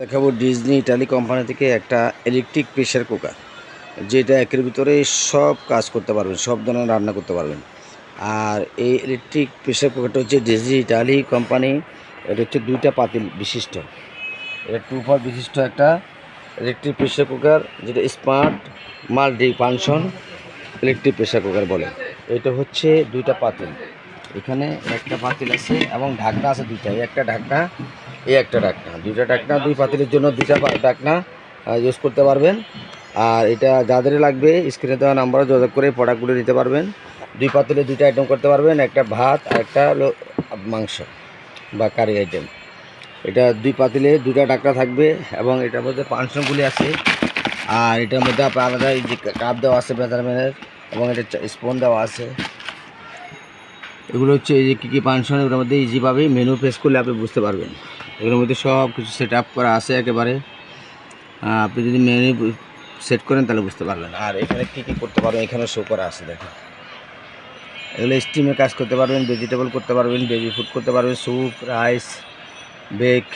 দেখাবো Disney Italy company থেকে একটা ইলেকট্রিক প্রেশার কুকার যেটা একের ভিতরে সব কাজ করতে পারবেন, সব ধরনের রান্না করতে পারবেন। আর এই ইলেকট্রিক প্রেশার কুকারটা হচ্ছে ডিজনি ইটালি কোম্পানি এটা হচ্ছে দুইটা পাতিল বিশিষ্ট। এটা টু পার বিশিষ্ট একটা ইলেকট্রিক প্রেশার কুকার যেটা smart multi function electric pressure cooker বলে। এটা হচ্ছে দুইটা পাতিল। এখানে একটা পাতিল আছে এবং ঢাকনা আছে দুইটা। একটা ঢাকনা এই একটা ডাকনা। দুইটা ডাকনা, দুই পাতিলের জন্য দুইটা ডাকনা ইউজ করতে পারবেন। আর এটা যাদের লাগবে স্ক্রিনে দেওয়া নাম্বারে যোগাযোগ করে প্রোডাক্টগুলো নিতে পারবেন। দুই পাতিলে দুইটা আইটেম করতে পারবেন, একটা ভাত আর একটা মাংস বা কারি আইটেম এটা দুই পাতিলে দুইটা ডাকনা থাকবে এবং এটার মধ্যে পাঁচশোগুলি আছে। আর এটার মধ্যে আলাদা এই যে কাপ দেওয়া আছে মেজারমেন্টের এবং এটা স্পুন দেওয়া আছে। এগুলো হচ্ছে এই যে কী কী পানশন এগুলোর মধ্যে ইজিভাবে মেনু প্রেস করলে আপনি বুঝতে পারবেন। এগুলোর মধ্যে সব কিছু সেট আপ করা আছে একেবারে। আপনি যদি মেনু সেট করেন তাহলে বুঝতে পারবেন। আর এখানে কী কী করতে পারবেন এখানে শো করা আছে, দেখেন। এগুলো স্টিমে কাজ করতে পারবেন ভেজিটেবল করতে পারবেন বেবি ফুড করতে পারবেন soup rice bake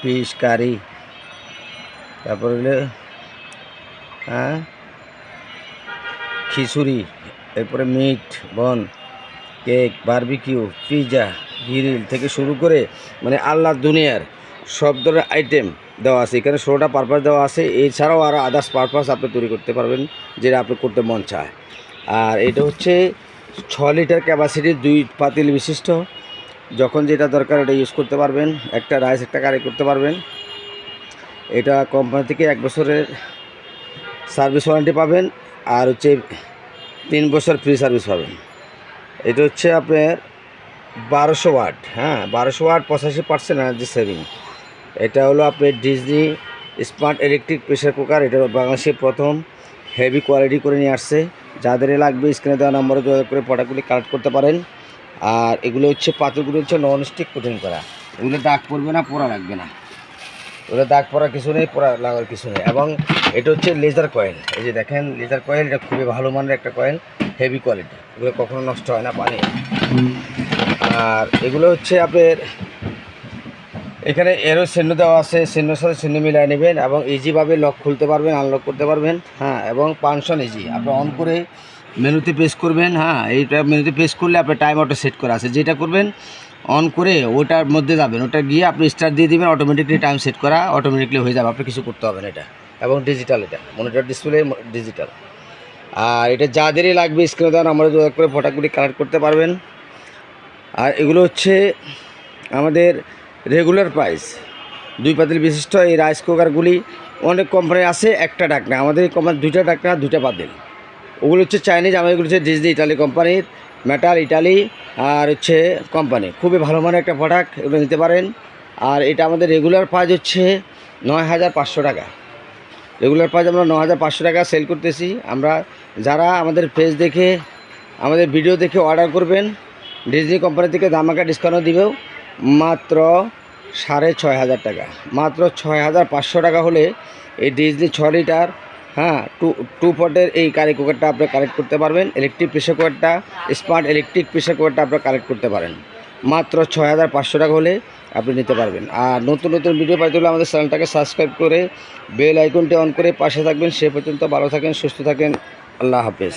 fish curry তারপর হলো হ্যাঁ? খিচুড়ি, এরপরে মিট বন কেক, বারবিকিউ পিৎজা গ্রিল থেকে শুরু করে মানে আল্লাহ দুনিয়ার সব ধরনের আইটেম দেওয়া আছে। এখানে ষোলোটা পারপাস দেওয়া আছে। এছাড়াও আরও আদার্স পারপাস আপনি তৈরি করতে পারবেন, যেটা আপনি করতে মন চায়। আর এটা হচ্ছে ছ লিটার ক্যাপাসিটির দুই পাতিল বিশিষ্ট। যখন যেটা দরকার ওটা ইউজ করতে পারবেন। একটা রাইস একটা কারি করতে পারবেন। এটা কোম্পানি থেকে এক বছরের সার্ভিস ওয়ারেন্টি পাবেন। আর হচ্ছে তিন বছর ফ্রি সার্ভিস পাবেন। এটা হচ্ছে আপনার বারোশো ওয়াট হ্যাঁ বারোশো ওয়াট পঁচাশি পার্সেন্ট এনার্জি সেভিং এটা হলো আপনার Disney smart electric pressure cooker এটা বাংলাদেশে প্রথম হেভি কোয়ালিটি করে নিয়ে আসছে। যাদের লাগবে স্ক্রিনে দেওয়া নম্বরে যোগাযোগ করে প্রোডাক্টগুলি কালেক্ট করতে পারেন। আর এগুলো হচ্ছে পাথরগুলো হচ্ছে নন স্টিক কোটিং করা। এগুলো দাগ পড়বে না, পোড়া লাগবে না। ওটা দাগ পড়ার কিছু নেই, পোড়া লাগার কিছু নেই। এবং এটা হচ্ছে লেজার কয়েল এই যে দেখেন লেজার কয়েল এটা খুবই ভালো মানের একটা কয়েল হেভি কোয়ালিটি এগুলো কখনো নষ্ট হয় না পানি। আর এগুলো হচ্ছে আপনার এখানে এরও চিহ্ন দেওয়া আছে চিহ্নের সাথে চিহ্ন মিলিয়ে নেবেন এবং ইজিভাবে লক খুলতে পারবেন আনলক করতে পারবেন হ্যাঁ এবং পাঁচশন ইজি আপনি অন করে মেনুতে পেস করবেন হ্যাঁ এইটা মেনুতে পেস করলে আপনার টাইম অটো সেট করা আছে। যেটা করবেন অন করে ওটার মধ্যে যাবেন ওটা গিয়ে আপনি স্টার্ট দিয়ে দিবেন অটোমেটিকলি টাইম সেট করা অটোমেটিকলি হয়ে যাবে। আপনি কিছু করতে হবে না এটা এবং ডিজিটাল এটা মনিটর ডিসপ্লে ডিজিটাল আর এটা যাদেরই লাগবে স্ক্রিনে দেওয়ার আমরা যোগাযোগ করে ফটোগুলি কালেক্ট করতে পারবেন। আর এগুলো হচ্ছে আমাদের রেগুলার প্রাইস দুই পাতিল বিশিষ্ট এই রাইস কুকারগুলি অনেক কোম্পানি আছে, একটা ডাকনা। আমাদের এই কোম্পানি দুইটা ডাকনা, দুইটা পাতিল। ওগুলো হচ্ছে চাইনিজ আমাদের এগুলো হচ্ছে ডিজনি ইটালি কোম্পানির মেটাল ইটালি আর হচ্ছে কোম্পানি খুবই ভালো মানের একটা প্রোডাক্ট এগুলো নিতে পারেন। আর এটা আমাদের রেগুলার প্রাইস হচ্ছে নয় হাজার পাঁচশো টাকা। রেগুলার প্রাইস আমরা ন হাজার পাঁচশো টাকা সেল করতেছি। আমরা যারা আমাদের পেজ দেখে, আমাদের ভিডিও দেখে অর্ডার করবেন ডিজনি কোম্পানি থেকে দামাকা ডিসকাউন্ট দিবেও মাত্র সাড়ে ছয় হাজার টাকা। মাত্র ছয় হাজার পাঁচশো টাকা হলে এই ডিজনি ছ লিটার হ্যাঁ টু টু পটের এই কারি কুকারটা আপনি কালেক্ট করতে পারবেন। ইলেকট্রিক প্রেশার কুকারটা স্মার্ট ইলেকট্রিক প্রেশার কুকারটা আপনি কালেক্ট করতে পারেন। মাত্র ছয় হাজার পাঁচশো টাকা হলে আপনি নিতে পারবেন। আর নতুন নতুন ভিডিও পাইতে হলে আমাদের চ্যানেলটাকে সাবস্ক্রাইব করে বেল আইকনটি অন করে পাশে থাকবেন। সে পর্যন্ত ভালো থাকেন, সুস্থ থাকেন। আল্লাহ হাফেজ।